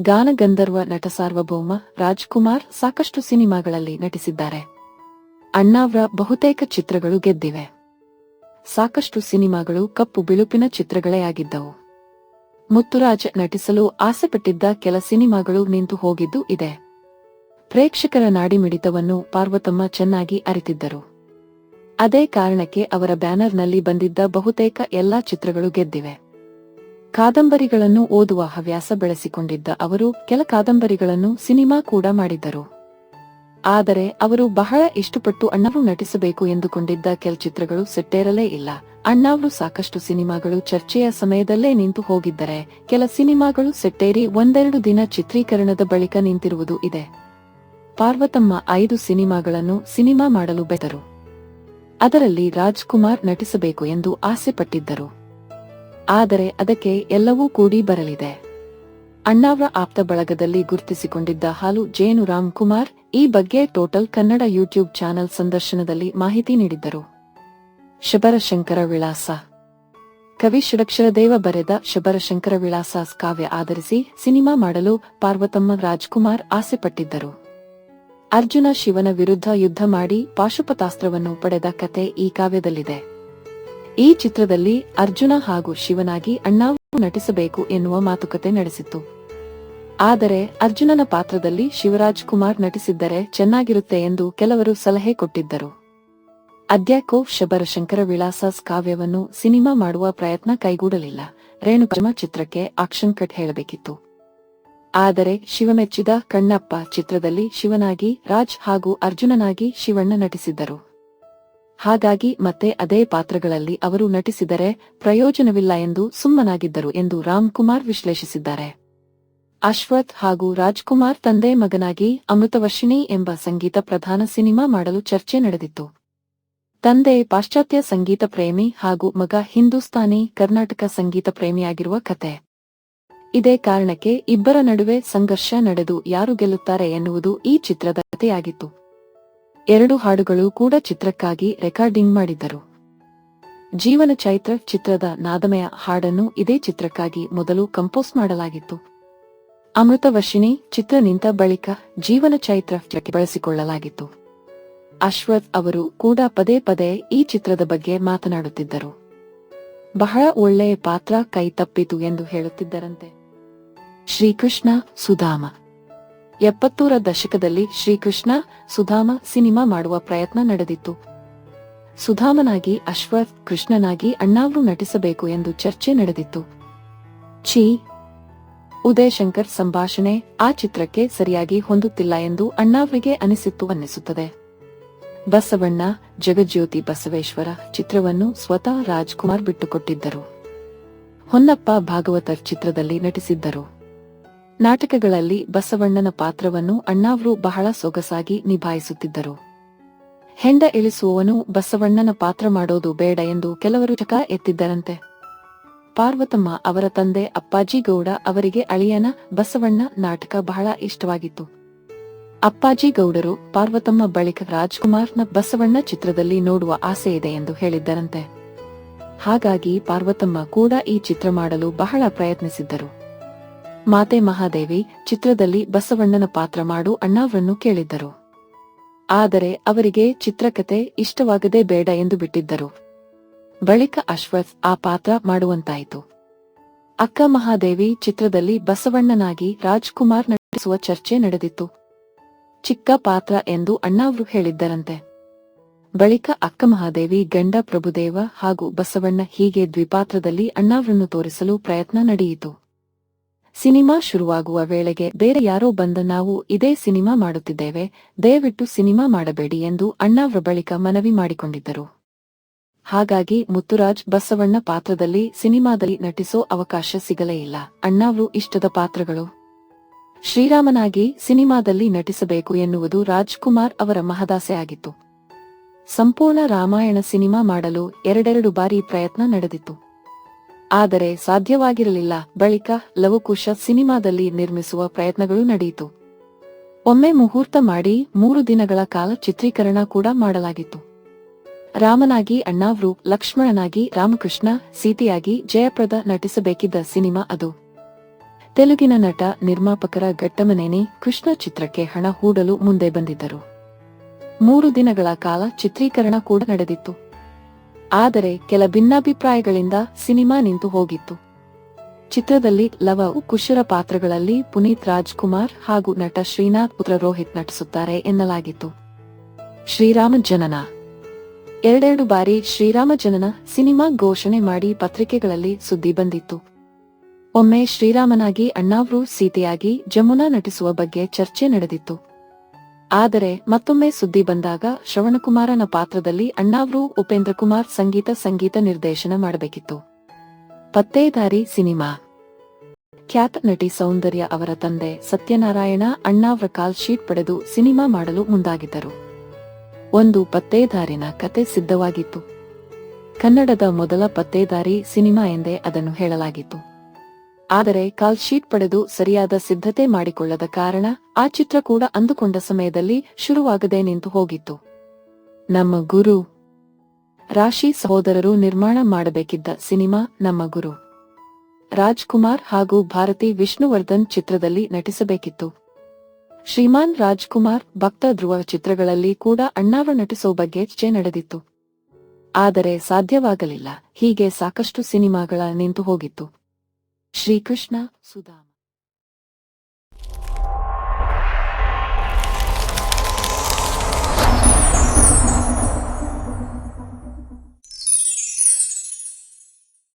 ಗಾನಗಂಧರ್ವ ನಟ ಸಾರ್ವಭೌಮ ರಾಜ್ಕುಮಾರ್ ಸಾಕಷ್ಟು ಸಿನಿಮಾಗಳಲ್ಲಿ ನಟಿಸಿದ್ದಾರೆ. ಅಣ್ಣಾವ್ರ ಬಹುತೇಕ ಚಿತ್ರಗಳು ಗೆದ್ದಿವೆ. ಸಾಕಷ್ಟು ಸಿನಿಮಾಗಳು ಕಪ್ಪು ಬಿಳುಪಿನ ಚಿತ್ರಗಳೇ ಆಗಿದ್ದವು. ಮುತ್ತುರಾಜ್ ನಟಿಸಲು ಆಸೆಪಟ್ಟಿದ್ದ ಕೆಲ ಸಿನಿಮಾಗಳು ನಿಂತು ಹೋಗಿದ್ದು ಇದೆ. ಪ್ರೇಕ್ಷಕರ ನಾಡಿಮಿಡಿತವನ್ನು ಪಾರ್ವತಮ್ಮ ಚೆನ್ನಾಗಿ ಅರಿತಿದ್ದರು. ಅದೇ ಕಾರಣಕ್ಕೆ ಅವರ ಬ್ಯಾನರ್ನಲ್ಲಿ ಬಂದಿದ್ದ ಬಹುತೇಕ ಎಲ್ಲಾ ಚಿತ್ರಗಳು ಗೆದ್ದಿವೆ. ಕಾದಂಬರಿಗಳನ್ನು ಓದುವ ಹವ್ಯಾಸ ಬೆಳೆಸಿಕೊಂಡಿದ್ದ ಅವರು ಕೆಲ ಕಾದಂಬರಿಗಳನ್ನು ಸಿನಿಮಾ ಕೂಡ ಮಾಡಿದ್ದರು. ಆದರೆ ಅವರು ಬಹಳ ಇಷ್ಟಪಟ್ಟು ಅಣ್ಣಾವ್ರು ನಟಿಸಬೇಕು ಎಂದುಕೊಂಡಿದ್ದ ಕೆಲ ಚಿತ್ರಗಳು ಸೆಟ್ಟೇರಲೇ ಇಲ್ಲ. ಅಣ್ಣಾವ್ರು ಸಾಕಷ್ಟು ಸಿನಿಮಾಗಳು ಚರ್ಚೆಯ ಸಮಯದಲ್ಲೇ ನಿಂತು ಹೋಗಿದ್ದರೆ ಕೆಲ ಸಿನಿಮಾಗಳು ಸೆಟ್ಟೇರಿ ಒಂದೆರಡು ದಿನ ಚಿತ್ರೀಕರಣದ ಬಳಿಕ ನಿಂತಿರುವುದು ಇದೆ. ಪಾರ್ವತಮ್ಮ ಐದು ಸಿನಿಮಾಗಳನ್ನು ಸಿನಿಮಾ ಮಾಡಲು ಬೆದರು. ಅದರಲ್ಲಿ ರಾಜ್ಕುಮಾರ್ ನಟಿಸಬೇಕು ಎಂದು ಆಸೆಪಟ್ಟಿದ್ದರು. ಆದರೆ ಅದಕ್ಕೆ ಎಲ್ಲವೂ ಕೂಡಿ ಬರಲಿದೆ. ಅಣ್ಣಾವ್ರ ಆಪ್ತ ಬಳಗದಲ್ಲಿ ಗುರುತಿಸಿಕೊಂಡಿದ್ದ ಹಾಲು ಜೇನು ರಾಮ್ ಕುಮಾರ್ ಈ ಬಗ್ಗೆ ಟೋಟಲ್ ಕನ್ನಡ ಯೂಟ್ಯೂಬ್ ಚಾನೆಲ್ ಸಂದರ್ಶನದಲ್ಲಿ ಮಾಹಿತಿ ನೀಡಿದ್ದರು. ಶಬರಶಂಕರ ವಿಳಾಸ. ಕವಿ ಷಡಕ್ಷರದೇವ ಬರೆದ ಶಬರಶಂಕರ ವಿಳಾಸ ಕಾವ್ಯ ಆಧರಿಸಿ ಸಿನಿಮಾ ಮಾಡಲು ಪಾರ್ವತಮ್ಮ ರಾಜ್ಕುಮಾರ್ ಆಸೆಪಟ್ಟಿದ್ದರು. ಅರ್ಜುನ ಶಿವನ ವಿರುದ್ಧ ಯುದ್ಧ ಮಾಡಿ ಪಾಶುಪತಾಸ್ತ್ರವನ್ನು ಪಡೆದ ಕತೆ ಈ ಕಾವ್ಯದಲ್ಲಿದೆ. ಈ ಚಿತ್ರದಲ್ಲಿ ಅರ್ಜುನ ಹಾಗೂ ಶಿವನಾಗಿ ಅಣ್ಣಾವು ನಟಿಸಬೇಕು ಎನ್ನುವ ಮಾತುಕತೆ ನಡೆಸಿತ್ತು. ಆದರೆ ಅರ್ಜುನನ ಪಾತ್ರದಲ್ಲಿ ಶಿವರಾಜ್ ಕುಮಾರ್ ನಟಿಸಿದ್ದರೆ ಚೆನ್ನಾಗಿರುತ್ತೆ ಎಂದು ಕೆಲವರು ಸಲಹೆ ಕೊಟ್ಟಿದ್ದರು. ಅದ್ಯಾಕೋ ಶಬರಶಂಕರ ವಿಳಾಸ ಕಾವ್ಯವನ್ನು ಸಿನಿಮಾ ಮಾಡುವ ಪ್ರಯತ್ನ ಕೈಗೂಡಲಿಲ್ಲ. ರೇಣುಕರ್ಮ ಚಿತ್ರಕ್ಕೆ ಆಕ್ಷನ್ ಕಟ್ ಹೇಳಬೇಕಿತ್ತು. ಆದರೆ ಶಿವಮೆಚ್ಚಿದ ಕಣ್ಣಪ್ಪ ಚಿತ್ರದಲ್ಲಿ ಶಿವನಾಗಿ ರಾಜ್ ಹಾಗೂ ಅರ್ಜುನನಾಗಿ ಶಿವಣ್ಣ ನಟಿಸಿದ್ದರು. ಹಾಗಾಗಿ ಮತ್ತೆ ಅದೇ ಪಾತ್ರಗಳಲ್ಲಿ ಅವರು ನಟಿಸಿದರೆ ಪ್ರಯೋಜನವಿಲ್ಲ ಎಂದು ಸುಮ್ಮನಾಗಿದ್ದರು ಎಂದು ರಾಮ್ಕುಮಾರ್ ವಿಶ್ಲೇಷಿಸಿದ್ದಾರೆ. ಅಶ್ವಥ್ ಹಾಗೂ ರಾಜ್ಕುಮಾರ್ ತಂದೆ ಮಗನಾಗಿ ಅಮೃತವರ್ಷಿಣಿ ಎಂಬ ಸಂಗೀತ ಪ್ರಧಾನ ಸಿನಿಮಾ ಮಾಡಲು ಚರ್ಚೆ ನಡೆದಿತ್ತು. ತಂದೆ ಪಾಶ್ಚಾತ್ಯ ಸಂಗೀತ ಪ್ರೇಮಿ ಹಾಗೂ ಮಗ ಹಿಂದೂಸ್ತಾನಿ ಕರ್ನಾಟಕ ಸಂಗೀತ ಪ್ರೇಮಿಯಾಗಿರುವ ಕತೆ. ಇದೇ ಕಾರಣಕ್ಕೆ ಇಬ್ಬರ ನಡುವೆ ಸಂಘರ್ಷ ನಡೆದು ಯಾರು ಗೆಲ್ಲುತ್ತಾರೆ ಎನ್ನುವುದು ಈ ಚಿತ್ರದ ಕಥೆಯಾಗಿತ್ತು. ಎರಡು ಹಾಡುಗಳು ಕೂಡ ಚಿತ್ರಕ್ಕಾಗಿ ರೆಕಾರ್ಡಿಂಗ್ ಮಾಡಿದ್ದರು. ಜೀವನ ಚೈತ್ರ ಚಿತ್ರದ ನಾದಮಯ ಹಾಡನ್ನು ಇದೇ ಚಿತ್ರಕ್ಕಾಗಿ ಮೊದಲು ಕಂಪೋಸ್ ಮಾಡಲಾಗಿತ್ತು. ಅಮೃತವರ್ಷಿಣಿ ಚಿತ್ರ ನಿಂತ ಬಳಿಕ ಜೀವನ ಚೈತ್ರ ಬಳಸಿಕೊಳ್ಳಲಾಗಿತ್ತು. ಅಶ್ವಥ್ ಅವರು ಕೂಡ ಪದೇ ಪದೇ ಈ ಚಿತ್ರದ ಬಗ್ಗೆ ಮಾತನಾಡುತ್ತಿದ್ದರು. ಬಹಳ ಒಳ್ಳೆಯ ಪಾತ್ರ ಕೈ ತಪ್ಪಿತು ಎಂದು ಹೇಳುತ್ತಿದ್ದರಂತೆ. ಶ್ರೀಕೃಷ್ಣ ಸುಧಾಮ. ಎಪ್ಪತ್ತೂರ ದಶಕದಲ್ಲಿ ಶ್ರೀಕೃಷ್ಣ ಸುಧಾಮ ಸಿನಿಮಾ ಮಾಡುವ ಪ್ರಯತ್ನ ನಡೆದಿತ್ತು. ಸುಧಾಮನಾಗಿ ಅಶ್ವಥ್ ಕೃಷ್ಣನಾಗಿ ಅಣ್ಣಾವ್ರು ನಟಿಸಬೇಕು ಎಂದು ಚರ್ಚೆ ನಡೆದಿತ್ತು. ಛೀ! ಉದಯಶಂಕರ್ ಸಂಭಾಷಣೆ ಆ ಚಿತ್ರಕ್ಕೆ ಸರಿಯಾಗಿ ಹೊಂದುತ್ತಿಲ್ಲ ಎಂದು ಅಣ್ಣಾವ್ರಿಗೆ ಅನಿಸಿತ್ತು ಅನ್ನಿಸುತ್ತದೆ. ಬಸವಣ್ಣ, ಜಗಜ್ಯೋತಿ ಬಸವೇಶ್ವರ ಚಿತ್ರವನ್ನು ಸ್ವತಃ ರಾಜ್ಕುಮಾರ್ ಬಿಟ್ಟುಕೊಟ್ಟಿದ್ದರು. ಹೊನ್ನಪ್ಪ ಭಾಗವತರ್ ಚಿತ್ರದಲ್ಲಿ ನಟಿಸಿದ್ದರು. ನಾಟಕಗಳಲ್ಲಿ ಬಸವಣ್ಣನ ಪಾತ್ರವನ್ನು ಅಣ್ಣಾವ್ರು ಬಹಳ ಸೊಗಸಾಗಿ ನಿಭಾಯಿಸುತ್ತಿದ್ದರು. ಹೆಂಡ ಇಳಿಸುವವನು ಬಸವಣ್ಣನ ಪಾತ್ರ ಮಾಡೋದು ಬೇಡ ಎಂದು ಕೆಲವರು ಚಕ ಎತ್ತಿದ್ದರಂತೆ. ಪಾರ್ವತಮ್ಮ ಅವರ ತಂದೆ ಅಪ್ಪಾಜಿ ಗೌಡ ಅವರಿಗೆ ಅಳಿಯನ ಬಸವಣ್ಣ ನಾಟಕ ಬಹಳ ಇಷ್ಟವಾಗಿತ್ತು. ಅಪ್ಪಾಜಿ ಗೌಡರು ಪಾರ್ವತಮ್ಮ ಬಳಿಕ ರಾಜ್ಕುಮಾರ್ನ ಬಸವಣ್ಣ ಚಿತ್ರದಲ್ಲಿ ನೋಡುವ ಆಸೆ ಇದೆ ಎಂದು ಹೇಳಿದ್ದರಂತೆ. ಹಾಗಾಗಿ ಪಾರ್ವತಮ್ಮ ಕೂಡ ಈ ಚಿತ್ರ ಮಾಡಲು ಬಹಳ ಪ್ರಯತ್ನಿಸಿದ್ದರು. ಮಾತೆ ಮಹಾದೇವಿ ಚಿತ್ರದಲ್ಲಿ ಬಸವಣ್ಣನ ಪಾತ್ರ ಮಾಡು ಅಣ್ಣಾವ್ರನ್ನು ಕೇಳಿದ್ದರು. ಆದರೆ ಅವರಿಗೆ ಚಿತ್ರಕತೆ ಇಷ್ಟವಾಗದೇ ಬೇಡ ಎಂದು ಬಿಟ್ಟಿದ್ದರು. ಬಳಿಕ ಅಶ್ವಥ್ ಆ ಪಾತ್ರ ಮಾಡುವಂತಾಯಿತು. ಅಕ್ಕ ಮಹಾದೇವಿ ಚಿತ್ರದಲ್ಲಿ ಬಸವಣ್ಣನಾಗಿ ರಾಜ್ಕುಮಾರ್ ನಟಿಸುವ ಚರ್ಚೆ ನಡೆದಿತ್ತು. ಚಿಕ್ಕ ಪಾತ್ರ ಎಂದು ಅಣ್ಣಾವ್ರು ಹೇಳಿದ್ದರಂತೆ. ಬಳಿಕ ಅಕ್ಕ ಮಹಾದೇವಿ, ಗಂಡ ಪ್ರಭುದೇವ ಹಾಗೂ ಬಸವಣ್ಣ ಹೀಗೆ ದ್ವಿಪಾತ್ರದಲ್ಲಿ ಅಣ್ಣಾವ್ರನ್ನು ತೋರಿಸಲು ಪ್ರಯತ್ನ ನಡೆಯಿತು. ಸಿನಿಮಾ ಶುರುವಾಗುವ ವೇಳೆಗೆ ಬೇರೆ ಯಾರೋ ಬಂದ ನಾವು ಇದೇ ಸಿನಿಮಾ ಮಾಡುತ್ತಿದ್ದೇವೆ, ದಯವಿಟ್ಟು ಸಿನಿಮಾ ಮಾಡಬೇಡಿ ಎಂದು ಅಣ್ಣಾವ್ರ ಬಳಿಕ ಮನವಿ ಮಾಡಿಕೊಂಡಿದ್ದರು. ಹಾಗಾಗಿ ಮುತ್ತುರಾಜ್ ಬಸವಣ್ಣ ಪಾತ್ರದಲ್ಲಿ ಸಿನಿಮಾದಲ್ಲಿ ನಟಿಸೋ ಅವಕಾಶ ಸಿಗಲೇ ಇಲ್ಲ. ಅಣ್ಣಾವ್ರು ಇಷ್ಟದ ಪಾತ್ರಗಳು. ಶ್ರೀರಾಮನಾಗಿ ಸಿನಿಮಾದಲ್ಲಿ ನಟಿಸಬೇಕು ಎನ್ನುವುದು ರಾಜ್ಕುಮಾರ್ ಅವರ ಮಹದಾಸೆ ಆಗಿತ್ತು. ಸಂಪೂರ್ಣ ರಾಮಾಯಣ ಸಿನಿಮಾ ಮಾಡಲು ಎರಡೆರಡು ಬಾರಿ ಪ್ರಯತ್ನ ನಡೆದಿತ್ತು. ಆದರೆ ಸಾಧ್ಯವಾಗಿರಲಿಲ್ಲ. ಬಳಿಕ ಲವಕುಶ ಸಿನಿಮಾದಲ್ಲಿ ನಿರ್ಮಿಸುವ ಪ್ರಯತ್ನಗಳು ನಡೆಯಿತು. ಒಮ್ಮೆ ಮುಹೂರ್ತ ಮಾಡಿ ಮೂರು ದಿನಗಳ ಕಾಲ ಚಿತ್ರೀಕರಣ ಕೂಡ ಮಾಡಲಾಗಿತ್ತು. ರಾಮನಾಗಿ ಅಣ್ಣಾವ್ರು, ಲಕ್ಷ್ಮಣನಾಗಿ ರಾಮಕೃಷ್ಣ, ಸೀತೆಯಾಗಿ ಜಯಪ್ರದ ನಟಿಸಬೇಕಿದ್ದ ಸಿನಿಮಾ ಅದು. ತೆಲುಗಿನ ನಟ, ನಿರ್ಮಾಪಕರ ಗಟ್ಟಮನೇನೆ ಕೃಷ್ಣ ಚಿತ್ರಕ್ಕೆ ಹಣ ಹೂಡಲು ಮುಂದೆ ಬಂದಿದ್ದರು. ಮೂರು ದಿನಗಳ ಕಾಲ ಚಿತ್ರೀಕರಣ ಕೂಡ ನಡೆದಿತ್ತು. ಆದರೆ ಕೆಲ ಭಿನ್ನಾಭಿಪ್ರಾಯಗಳಿಂದ ಸಿನಿಮಾ ನಿಂತು ಹೋಗಿತ್ತು. ಚಿತ್ರದಲ್ಲಿ ಲವ ಕುಶರ ಪಾತ್ರಗಳಲ್ಲಿ ಪುನೀತ್ ರಾಜ್ಕುಮಾರ್ ಹಾಗೂ ನಟ ಶ್ರೀನಾಥ್ ಪುತ್ರ ರೋಹಿತ್ ನಟಿಸುತ್ತಾರೆ ಎನ್ನಲಾಗಿತ್ತು. ಶ್ರೀರಾಮ ಜನನ. ಎರಡೆರಡು ಬಾರಿ ಶ್ರೀರಾಮ ಜನನ ಸಿನಿಮಾ ಘೋಷಣೆ ಮಾಡಿ ಪತ್ರಿಕೆಗಳಲ್ಲಿ ಸುದ್ದಿ ಬಂದಿತ್ತು. ಒಮ್ಮೆ ಶ್ರೀರಾಮನಾಗಿ ಅಣ್ಣಾವ್ರು ಸೀತೆಯಾಗಿ ಜಮುನಾ ನಟಿಸುವ ಬಗ್ಗೆ ಚರ್ಚೆ ನಡೆದಿತ್ತು. ಆದರೆ ಮತ್ತೊಮ್ಮೆ ಸುದ್ದಿ ಬಂದಾಗ ಶ್ರವಣಕುಮಾರನ ಪಾತ್ರದಲ್ಲಿ ಅಣ್ಣಾವ್ರು ಉಪೇಂದ್ರ ಕುಮಾರ್ ಸಂಗೀತ ಸಂಗೀತ ನಿರ್ದೇಶನ ಮಾಡಬೇಕಿತ್ತು. ಪತ್ತೇದಾರಿ ಸಿನಿಮಾ. ಖ್ಯಾತ ನಟಿ ಸೌಂದರ್ಯ ಅವರ ತಂದೆ ಸತ್ಯನಾರಾಯಣ ಅಣ್ಣಾವ್ರ ಕಾಲ್ ಶೀಟ್ ಪಡೆದು ಸಿನಿಮಾ ಮಾಡಲು ಮುಂದಾಗಿದ್ದರು. ಒಂದು ಪತ್ತೇದಾರಿನ ಕತೆ ಸಿದ್ಧವಾಗಿತ್ತು. ಕನ್ನಡದ ಮೊದಲ ಪತ್ತೇದಾರಿ ಸಿನಿಮಾ ಎಂದೇ ಅದನ್ನು ಹೇಳಲಾಗಿತ್ತು. ಆದರೆ ಕಾಲ್ ಶೀಟ್ ಪಡೆದು ಸರಿಯಾದ ಸಿದ್ಧತೆ ಮಾಡಿಕೊಳ್ಳದ ಕಾರಣ ಆ ಚಿತ್ರ ಕೂಡ ಅಂದುಕೊಂಡ ಸಮಯದಲ್ಲಿ ಶುರುವಾಗದೆ ನಿಂತು ಹೋಗಿತ್ತು. ನಮ್ಮ ಗುರು. ರಾಶಿ ಸಹೋದರರು ನಿರ್ಮಾಣ ಮಾಡಬೇಕಿದ್ದ ಸಿನಿಮಾ ನಮ್ಮ ಗುರು. ರಾಜ್ಕುಮಾರ್ ಹಾಗೂ ಭಾರತಿ ವಿಷ್ಣುವರ್ಧನ್ ಚಿತ್ರದಲ್ಲಿ ನಟಿಸಬೇಕಿತ್ತು. ಶ್ರೀಮಾನ್ ರಾಜ್ಕುಮಾರ್ ಭಕ್ತ ಧ್ರುವ ಚಿತ್ರಗಳಲ್ಲಿ ಕೂಡ ಅಣ್ಣಾವ ನಟಿಸೋ ಬಗ್ಗೆ ಚರ್ಚೆ ನಡೆದಿತ್ತು. ಆದರೆ ಸಾಧ್ಯವಾಗಲಿಲ್ಲ. ಹೀಗೆ ಸಾಕಷ್ಟು ಸಿನಿಮಾಗಳ ನಿಂತು ಹೋಗಿತ್ತು. ಶ್ರೀಕೃಷ್ಣ ಸುಧಾಮ